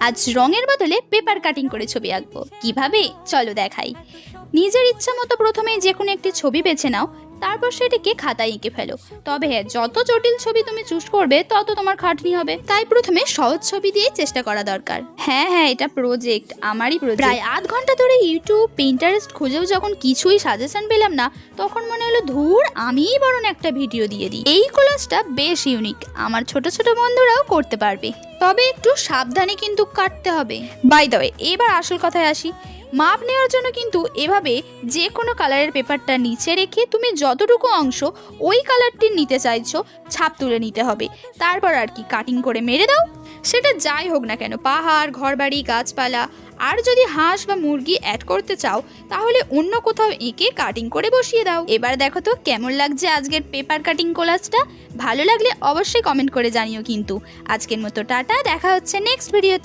আজ রঙের বদলে পেপার কাটিং করে ছবি আঁকবো। কীভাবে? চলো দেখাই। নিজের ইচ্ছা মতো প্রথমে যে কোনো একটি ছবি বেছে নাও তারপর সেটিকে খাতায় এঁকে ফেলো। তবে হ্যাঁ যত জটিল ছবি তুমি চুজ করবে, তত তোমার খাটনি হবে। তাই প্রথমে সহজ ছবি দিয়ে চেষ্টা করা দরকার। হ্যাঁ হ্যাঁ এটা প্রজেক্ট আমারই প্রজেক্ট প্রায় আধ ঘণ্টা ধরে ইউটিউব পিন্টারেস্ট খুঁজেও যখন কিছুই সাজেশন পেলাম না, তখন মনে হলো, ধুর, আমিই বরং একটা ভিডিও দিয়ে দিই। এই কোলাজটা বেশ ইউনিক আমার ছোট ছোট বন্ধুরাও করতে পারবে। তবে একটু সাবধানে কিন্তু কাটতে হবে। বাই দ্য ওয়ে এবার আসল কথায় আসি। মাপ নেওয়ার জন্য কিন্তু এভাবে যে কোনো কালারের পেপারটা নিচে রেখে তুমি যতটুকু অংশ ওই কালারটির নিতে চাইছো, ছাপ তুলে নিতে হবে। তারপর আর কি কাটিং করে মেরে দাও। সেটা যাই হোক না কেন, পাহাড়, ঘরবাড়ি, গাছপালা, আর যদি হাঁস বা মুরগি অ্যাড করতে চাও, তাহলে অন্য কোথাও এঁকে কাটিং করে বসিয়ে দাও। এবার দেখো তো কেমন লাগছে আজকের পেপার কাটিং কোলাজটা ভালো লাগলে অবশ্যই কমেন্ট করে জানিও কিন্তু। আজকের মতো টাটা, দেখা হচ্ছে নেক্সট ভিডিওতে